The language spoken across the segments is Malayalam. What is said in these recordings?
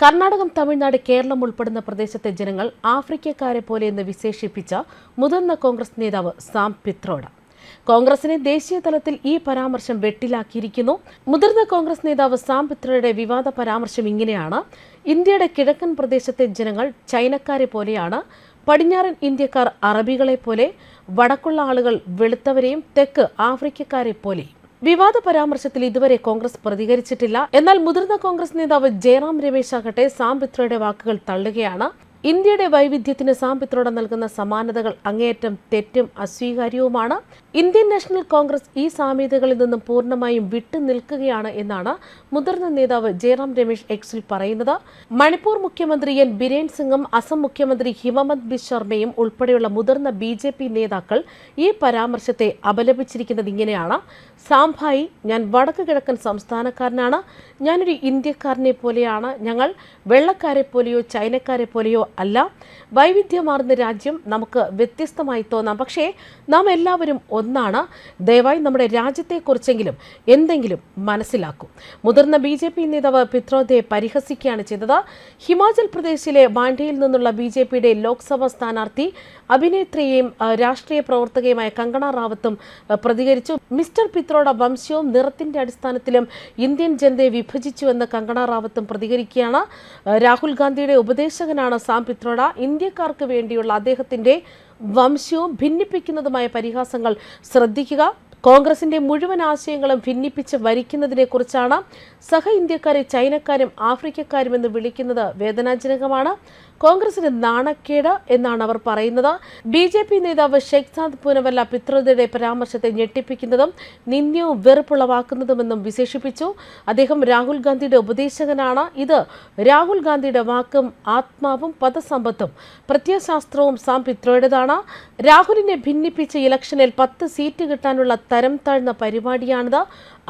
കർണാടകം തമിഴ്നാട് കേരളം ഉൾപ്പെടുന്ന പ്രദേശത്തെ ജനങ്ങൾ ആഫ്രിക്കക്കാരെ പോലെ എന്ന് വിശേഷിപ്പിച്ച മുതിർന്ന കോൺഗ്രസ് നേതാവ് സാം പിത്രോഡ കോൺഗ്രസിനെ ദേശീയ തലത്തിൽ ഈ പരാമർശം വെട്ടിലാക്കിയിരിക്കുന്നു. മുതിർന്ന കോൺഗ്രസ് നേതാവ് സാം പിത്രയുടെ വിവാദ പരാമർശം ഇങ്ങനെയാണ്. ഇന്ത്യയുടെ കിഴക്കൻ പ്രദേശത്തെ ജനങ്ങൾ ചൈനക്കാരെ പോലെയാണ്. പടിഞ്ഞാറൻ ഇന്ത്യക്കാർ അറബികളെ പോലെ. വടക്കുള്ള ആളുകൾ വെളുത്തവരെയും തെക്ക് ആഫ്രിക്കക്കാരെ പോലെയും വിവാദ പരാമർശത്തിൽ ഇതുവരെ കോൺഗ്രസ് പ്രതികരിച്ചിട്ടില്ല. എന്നാൽ മുതിർന്ന കോൺഗ്രസ് നേതാവ് ജയറാം രമേശ് ആകട്ടെ സാം പിത്രയുടെ വാക്കുകൾ തള്ളുകയാണ്. ഇന്ത്യയുടെ വൈവിധ്യത്തിന് സാം നൽകുന്ന സമാനതകൾ അങ്ങേയറ്റം തെറ്റും അസ്വീകാര്യവുമാണ്. ഇന്ത്യൻ നാഷണൽ കോൺഗ്രസ് ഈ സാമ്യതകളിൽ നിന്നും പൂർണമായും വിട്ടു നിൽക്കുകയാണ് എന്നാണ് മുതിർന്ന നേതാവ് ജയറാം രമേശ് എക്സിൽ പറയുന്നത്. മണിപ്പൂർ മുഖ്യമന്ത്രി എൻ ബിരേൻ സിംഗും അസം മുഖ്യമന്ത്രി ഹിമമന്ത് ബിശർമയും ശർമ്മയും ഉൾപ്പെടെയുള്ള മുതിർന്ന ബി ജെ പി നേതാക്കൾ ഈ പരാമർശത്തെ അപലപിച്ചിരിക്കുന്നത് ഇങ്ങനെയാണ്. സാംഭായി ഞാൻ വടക്ക് കിഴക്കൻ സംസ്ഥാനക്കാരനാണ്. ഞാനൊരു ഇന്ത്യക്കാരനെ പോലെയാണ്. ഞങ്ങൾ വെള്ളക്കാരെ പോലെയോ ചൈനക്കാരെ പോലെയോ അല്ല. വൈവിധ്യമാർന്ന രാജ്യം നമുക്ക് വ്യത്യസ്തമായി തോന്നാം. പക്ഷേ നാം എല്ലാവരും ഒന്നാണ്. ദയവായി നമ്മുടെ രാജ്യത്തെക്കുറിച്ചെങ്കിലും എന്തെങ്കിലും മനസ്സിലാക്കും. മുതിർന്ന ബി ജെ പി നേതാവ് പിത്രോദയെ പരിഹസിക്കുകയാണ് ചെയ്തത്. ഹിമാചൽ പ്രദേശിലെ വാണ്ടിയിൽ നിന്നുള്ള ബി ജെ പിയുടെ ലോക്സഭാ സ്ഥാനാർത്ഥി അഭിനേത്രിയെയും രാഷ്ട്രീയ പ്രവർത്തകയുമായ കങ്കണ റാവത്തും പ്രതികരിച്ചു. മിസ്റ്റർ പിത്രോഡ വംശവും നിറത്തിന്റെ അടിസ്ഥാനത്തിലും ഇന്ത്യൻ ജനതയെ വിഭജിച്ചുവെന്ന് കങ്കണ റാവത്തും പ്രതികരിക്കുകയാണ്. രാഹുൽ ഗാന്ധിയുടെ ഉപദേശകനാണ് സാം പിത്രോഡ ഇന്ത്യക്കാർക്ക് വേണ്ടിയുള്ള അദ്ദേഹത്തിന്റെ വംശവും ഭിന്നിപ്പിക്കുന്നതുമായ പരിഹാസങ്ങൾ ശ്രദ്ധിക്കുക. കോൺഗ്രസിന്റെ മുഴുവൻ ആശയങ്ങളും ഭിന്നിപ്പിച്ച് വരിക്കുന്നതിനെ കുറിച്ചാണ് സഹ ഇന്ത്യക്കാരെ ചൈനക്കാരും ആഫ്രിക്കക്കാരും എന്ന് വിളിക്കുന്നത് വേദനാജനകമാണ്. കോൺഗ്രസിന് നാണക്കേട് എന്നാണ് അവർ പറയുന്നത്. ബി ജെ പി നേതാവ് ഷെയ്ഖ്സാദ് പൂനവല്ല പിതൃതയുടെ പരാമർശത്തെ ഞെട്ടിപ്പിക്കുന്നതും നിന്ദ്യവും വെറുപ്പുളവാക്കുന്നതുമെന്നും വിശേഷിപ്പിച്ചു. അദ്ദേഹം രാഹുൽ ഗാന്ധിയുടെ ഉപദേശകനാണ്. ഇത് രാഹുൽ ഗാന്ധിയുടെ വാക്കും ആത്മാവും പദസമ്പത്തും പ്രത്യയശാസ്ത്രവും സാം പിത്രോയുടേതാണ് രാഹുലിനെ ഭിന്നിപ്പിച്ച് ഇലക്ഷനിൽ പത്ത് സീറ്റ് കിട്ടാനുള്ള തരം താഴ്ന്ന പരിപാടിയാണിത്.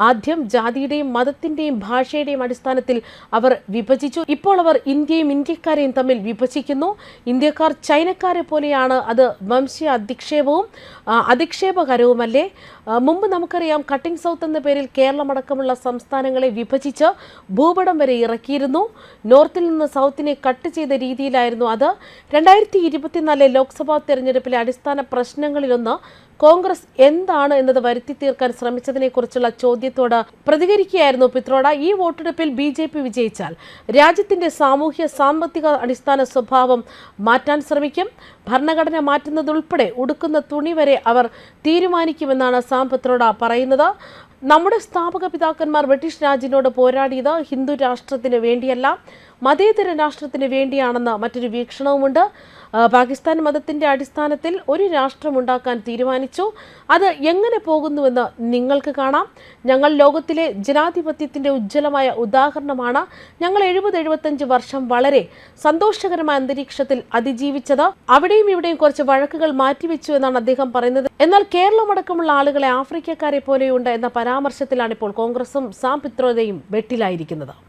ആദ്യം ജാതിയുടെയും മതത്തിന്റെയും ഭാഷയുടെയും അടിസ്ഥാനത്തിൽ അവർ വിഭജിച്ചു. ഇപ്പോൾ അവർ ഇന്ത്യയും ഇന്ത്യക്കാരെയും തമ്മിൽ വിഭജിക്കുന്നു. ഇന്ത്യക്കാർ ചൈനക്കാരെ പോലെയാണ് അത് വംശീയ അധിക്ഷേപവും അധിക്ഷേപകരവുമല്ലേ? മുമ്പ് നമുക്കറിയാം കട്ടിംഗ് സൗത്ത് എന്ന പേരിൽ കേരളമടക്കമുള്ള സംസ്ഥാനങ്ങളെ വിഭജിച്ച് ഭൂപടം വരെ ഇറക്കിയിരുന്നു. നോർത്തിൽ നിന്ന് സൗത്തിനെ കട്ട് ചെയ്ത രീതിയിലായിരുന്നു അത്. രണ്ടായിരത്തി ഇരുപത്തിനാലിലെ ലോക്സഭാ തെരഞ്ഞെടുപ്പിലെ അടിസ്ഥാന പ്രശ്നങ്ങളിലൊന്ന് കോൺഗ്രസ് എന്താണ് എന്നത് വരുത്തി തീർക്കാൻ ശ്രമിച്ചതിനെക്കുറിച്ചുള്ള ചോദ്യത്തോട് പ്രതികരിക്കുകയായിരുന്നു പിത്രോഡ ഈ വോട്ടെടുപ്പിൽ ബി ജെ പി വിജയിച്ചാൽ രാജ്യത്തിന്റെ സാമൂഹ്യ സാമ്പത്തിക അടിസ്ഥാന സ്വഭാവം മാറ്റാൻ ശ്രമിക്കും. ഭരണഘടന മാറ്റുന്നതുൾപ്പെടെ ഉടുക്കുന്ന തുണി വരെ അവർ തീരുമാനിക്കുമെന്നാണ് സാം പിത്രോഡ പറയുന്നത്. നമ്മുടെ സ്ഥാപക പിതാക്കന്മാർ ബ്രിട്ടീഷ് രാജ്യനോട് പോരാടിയത് ഹിന്ദു രാഷ്ട്രത്തിന് വേണ്ടിയല്ല. മതേതര രാഷ്ട്രത്തിന് വേണ്ടിയാണെന്ന മറ്റൊരു വീക്ഷണവുമുണ്ട്. പാകിസ്ഥാൻ മതത്തിന്റെ അടിസ്ഥാനത്തിൽ ഒരു രാഷ്ട്രം ഉണ്ടാക്കാൻ തീരുമാനിച്ചു. അത് എങ്ങനെ പോകുന്നുവെന്ന് നിങ്ങൾക്ക് കാണാം. ഞങ്ങൾ ലോകത്തിലെ ജനാധിപത്യത്തിന്റെ ഉജ്ജ്വലമായ ഉദാഹരണമാണ്. ഞങ്ങൾ എഴുപത് എഴുപത്തഞ്ച് വർഷം വളരെ സന്തോഷകരമായ അന്തരീക്ഷത്തിൽ അതിജീവിച്ചത്. അവിടെയും ഇവിടെയും കുറച്ച് വഴക്കുകൾ മാറ്റിവെച്ചു എന്നാണ് അദ്ദേഹം പറയുന്നത്. എന്നാൽ കേരളമടക്കമുള്ള ആളുകളെ ആഫ്രിക്കക്കാരെ പോലെയുണ്ട് എന്ന പരാമർശത്തിലാണ് ഇപ്പോൾ കോൺഗ്രസും സാം പിത്രോദയും വെട്ടിലായിരിക്കുന്നത്.